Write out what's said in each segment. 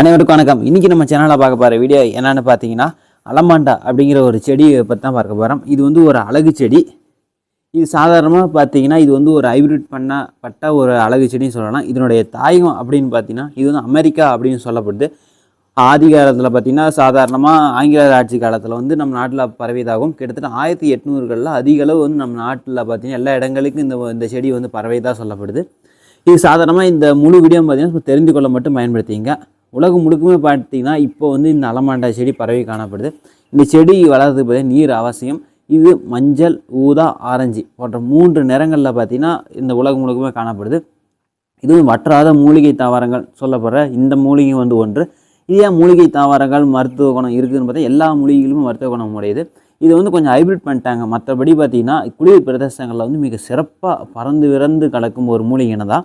அனைவருக்கும் வணக்கம். இன்றைக்கி நம்ம சேனலில் பார்க்க போகிற வீடியோ என்னென்னு பார்த்தீங்கன்னா அலமாண்டா அப்படிங்கிற ஒரு செடியை பற்றி தான் பார்க்க போகிறோம் இது வந்து ஒரு அழகு செடி. இது சாதாரணமாக பார்த்தீங்கன்னா இது வந்து ஒரு ஹைப்ரிட் பண்ணப்பட்ட ஒரு அழகு செடின்னு சொல்லலாம். இதனுடைய தாயகம் அப்படின்னு பார்த்தீங்கன்னா இது வந்து அமெரிக்கா அப்படின்னு சொல்லப்படுது. ஆதி காலத்தில் பார்த்திங்கன்னா சாதாரணமாக ஆங்கில ஆட்சி காலத்தில் வந்து நம்ம நாட்டில் பரவியதாகும் கிட்டத்தட்ட ஆயிரத்தி எட்நூறுகளில் அதிக அளவு வந்து நம்ம நாட்டில் பார்த்தீங்கன்னா எல்லா இடங்களுக்கும் இந்த இந்த செடி வந்து பரவியதாக சொல்லப்படுது. இது சாதாரணமாக இந்த முழு வீடியோ பார்த்தீங்கன்னா தெரிந்து கொள்ள மட்டும் பயன்படுத்திங்க உலகம் முழுக்குமே பார்த்தீங்கன்னா இப்போ வந்து இந்த அலமாண்டா செடி பரவி காணப்படுது. இந்த செடி வளர்றதுக்கு பார்த்தீங்கன்னா நீர் அவசியம். இது மஞ்சள் ஊதா ஆரஞ்சு போன்ற மூன்று நிறங்களில் பார்த்தீங்கன்னா இந்த உலகம் முழுக்குமே காணப்படுது. இதுவும் வற்றாத மூலிகை தாவரங்கள் சொல்லப்படுற இந்த மூலிகை வந்து ஒன்று. இதே மூலிகை தாவரங்கள் மருத்துவ குணம் இருக்குதுன்னு பார்த்தா எல்லா மூலிகைகளுமே மருத்துவ குணம் உடையது. இது வந்து கொஞ்சம் ஹைபிரிட் பண்ணிட்டாங்க. மற்றபடி பார்த்தீங்கன்னா குளிர் பிரதேசங்களில் வந்து மிக சிறப்பாக பறந்து விறந்து கலக்கும் ஒரு மூலிகை தான்.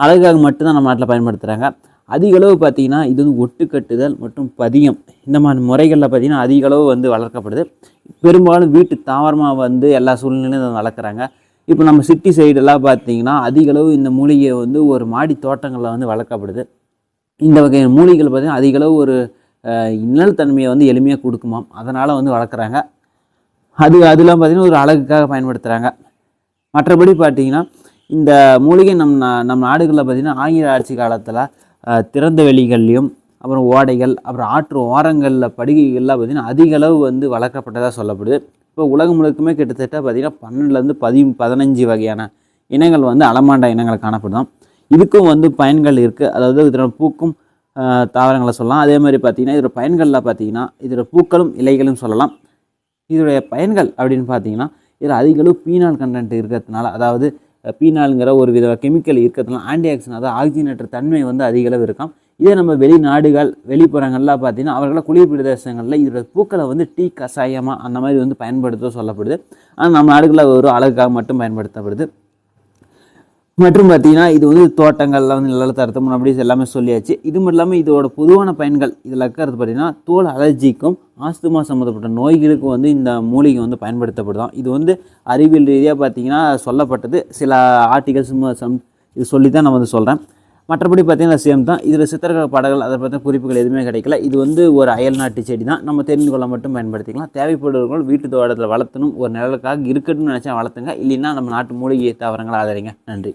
அழகாக மட்டும்தான் நம்ம நாட்டில் பயன்படுத்துகிறாங்க அதிகளவு பார்த்திங்கன்னா பார்த்தீங்கன்னா இது வந்து ஒட்டுக்கட்டுதல் மற்றும் பதியம். இந்த மாதிரி முறைகளில் பார்த்தீங்கன்னா அதிகளவு வந்து வளர்க்கப்படுது. பெரும்பாலும் வீட்டு தாவரமாக வந்து எல்லா சூழ்நிலையும் இதை வளர்க்குறாங்க. இப்போ நம்ம சிட்டி சைடெல்லாம் பார்த்தீங்கன்னா அதிகளவு இந்த மூலிகை வந்து ஒரு மாடி தோட்டங்களில் வந்து வளர்க்கப்படுது. இந்த வகை மூலிகைகள் பார்த்திங்கன்னா அதிகளவு ஒரு நிழல் தன்மையை வந்து எளிமையாக கொடுக்குமாம். அதனால் வந்து வளர்க்குறாங்க. அது அதெல்லாம் பார்த்தீங்கன்னா ஒரு அழகுக்காக பயன்படுத்துகிறாங்க மற்றபடி பார்த்தீங்கன்னா இந்த மூலிகை நம் நம் நாடுகளில் பார்த்தீங்கன்னா ஆங்கில ஆட்சி காலத்தில் திறந்த வெளிகள்லையும் அப்புறம் ஓடைகள் அப்புறம் ஆற்று ஓரங்களில் படுகைகள்லாம் பார்த்தீங்கன்னா அதிக அளவு வந்து வளர்க்கப்பட்டதாக சொல்லப்படுது. இப்போ உலகம் முழுக்குமே கிட்டத்தட்ட பார்த்தீங்கன்னா பன்னெண்டுலேருந்து பதி பதினஞ்சு வகையான இனங்கள் வந்து அலமாண்டா இனங்கள் காணப்படுதாம். இதுக்கும் வந்து பயன்கள் இருக்குது அதாவது இதோட பூக்கும் தாவரங்களை சொல்லலாம். அதே மாதிரி பார்த்தீங்கன்னா இதோட பயன்களில் பார்த்தீங்கன்னா இதோட பூக்களும் இலைகளும் சொல்லலாம். இதோடைய பயன்கள் அப்படின்னு பார்த்தீங்கன்னா இதில் அதிக அளவு பீனால் கண்டென்ட் இருக்கிறதுனால அதாவது பீனாலுங்கிற ஒரு வித கெமிக்கல் இருக்கிறதுனால ஆன்டி ஆக்சிஜன் அதாவது ஆக்சிஜனேற்ற தன்மை வந்து அதிக அளவு இருக்கும். இதே நம்ம வெளிநாடுகள் வெளிப்புறங்கள்லாம் பார்த்தீங்கன்னா அவர்கள குளிர் பிரதேசங்களில் இதோட பூக்களை வந்து டீ கஷாயமாக அந்த மாதிரி வந்து பயன்படுத்த சொல்லப்படுது. ஆனால் நம்ம நாடுகளில் ஒரு அழகுக்காக மட்டும் பயன்படுத்தப்படுது. மற்றும் பார்த்தீங்கன்னா இது வந்து தோட்டங்கள்ல வந்து நிழல் தரத்தம் அப்படி எல்லாமே சொல்லியாச்சு. இது மட்டும் இல்லாமல் இதோட பொதுவான பயன்கள் இதில் இருக்கிறது பார்த்தீங்கன்னா தோல் அலர்ஜிக்கும் ஆஸ்துமா சம்மந்தப்பட்ட நோய்களுக்கும் வந்து இந்த மூலிகை வந்து பயன்படுத்தப்படுதாம் இது வந்து அறிவியல் ரீதியாக பார்த்தீங்கன்னா சொல்லப்பட்டது. சில ஆர்டிகல்ஸ் சம் இது சொல்லி தான் நான் வந்து சொல்கிறேன் மற்றபடி பார்த்தீங்கன்னா சேம் தான். இதில் சித்திரக்கலை பாடல்கள் அதை பற்றின குறிப்புகள் எதுவுமே கிடைக்கல. இது வந்து ஒரு அயல் நாட்டு செடி தான் நம்ம தெரிந்து கொள்ள மட்டும் பயன்படுத்திக்கலாம். தேவைப்படுவர்கள் வீட்டு தோட்டத்தில் வளர்த்தணும். ஒரு நிழலுக்காக இருக்கட்டும்னு நினச்சா வளர்த்துங்க. இல்லைன்னா நம்ம நாட்டு மூலிகை தாவரங்களை ஆதரிங்க. நன்றி.